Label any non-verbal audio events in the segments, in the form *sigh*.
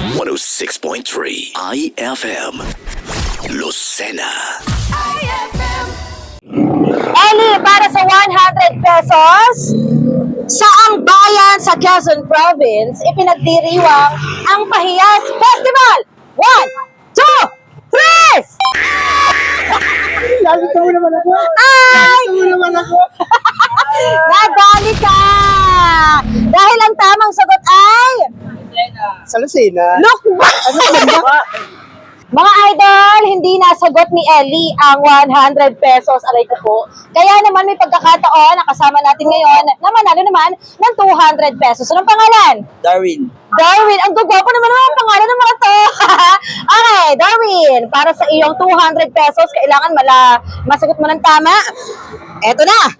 106.3 IFM Lucena. Eli, para sa 100 pesos, saang bayan sa Quezon Province ipinagdiriwang ang Pahiyas Festival? One, two, three! *laughs* Nakita mo naman ako. Ay! Nakita mo naman ako. *laughs* Nadali ka! Dahil ang tamang sagot. Sa Lucena. Look *laughs* Mga idol, hindi nasagot ni Ellie ang 100 pesos. Aray ko po. Kaya naman may pagkakataon na kasama natin ngayon na manalo naman ng 200 pesos. Anong pangalan? Darwin. Darwin, ang gagwapo naman ang pangalan ng mga to. *laughs* okay, Darwin, para sa iyong 200 pesos, kailangan mala masagot mo ng tama. Eto na.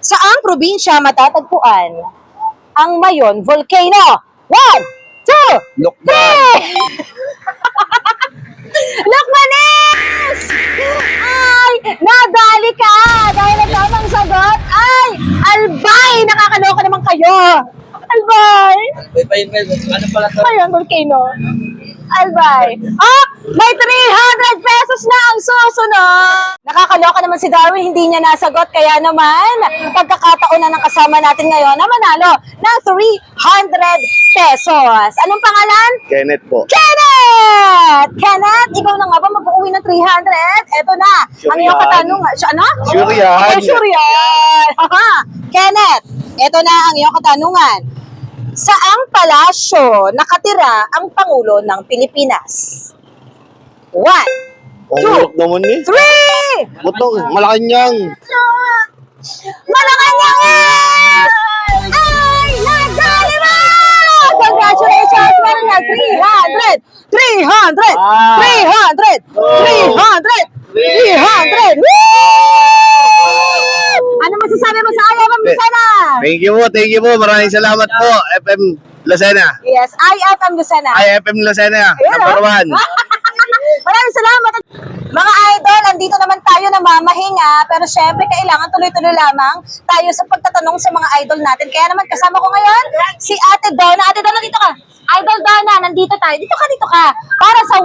Saang probinsya matatagpuan ang Mayon Volcano? One, Wait, wait. Ano pala to? Ayan, volcano. Albay. Oh, may 300 pesos na ang susunod. Nakakaloka naman si Darwin, hindi niya nasagot. Kaya naman, pagkakataon na ng kasama natin ngayon na manalo ng 300 pesos. Anong pangalan? Kenneth po. Kenneth! Kenneth, ikaw na nga ba mag-uwi ng 300? Eto na. Sure ang iyong yan. katanungan. Siya, ano? Sure yan. Oh, sure yan. Haha. Kenneth, eto na ang iyong katanungan. Saang palasyo nakatira ang Pangulo ng Pilipinas? One, Ang naman eh. three, Buto, Malacanang. Malacanang! Ay, nadali mo! Congratulations! Meron na 300! 300! Ah. 300! 300! 300! Woo! Ano masasabi mo sa ayaw mo sana? Thank you po, thank you po. Maraming salamat po. FM Lucena. Yes, IFM Lucena. IFM Lucena. Ayan, Number oh. one. *laughs* Maraming salamat. Mga idol, andito naman tayo na mamahinga, pero syempre kailangan tuloy-tuloy lamang tayo sa pagtatanong sa mga idol natin. Kaya naman kasama ko ngayon si Ate Donna. Ate Donna, dito ka. Idol Donna, nandito tayo. Dito ka, dito ka. Para sa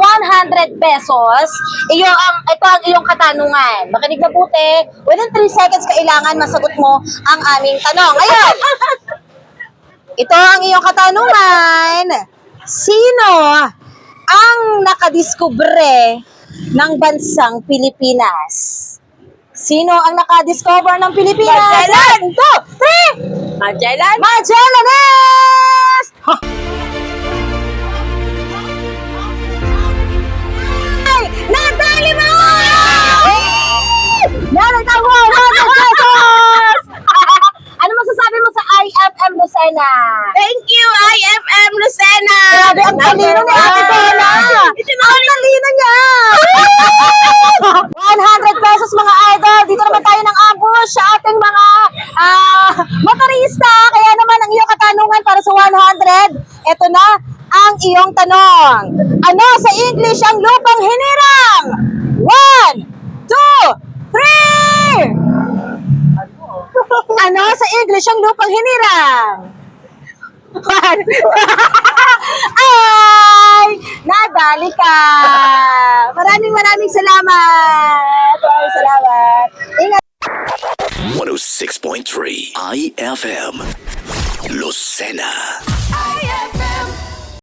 100 pesos, iyo ang, ito ang iyong katanungan. Makinig mabuti. Within 3 seconds, kailangan masagot mo ang aming tanong. Ngayon, *laughs* ito ang iyong katanungan. Sino ang nakadiskubre ng bansang Pilipinas? Sino ang nakadiscover ng Pilipinas? Magellan! One, two, three! Magellan? Magellanes! Ha! Lucena? Thank you, IFM Lucena! Grabe, ang talino ni Ate Donna! Ang talino niya! *laughs* 100 pesos mga idol. Dito naman tayo ng ambush sa ating mga ah, motorista. Kaya naman ang iyong katanungan para sa 100. Ito na ang iyong tanong. Ano sa English ang lupang hinirang? One, two, three! English ang lupang hinirang? *laughs* Ay! Nadali ka! Maraming maraming salamat! Maraming salamat! Ingat! 106.3 IFM Lucena.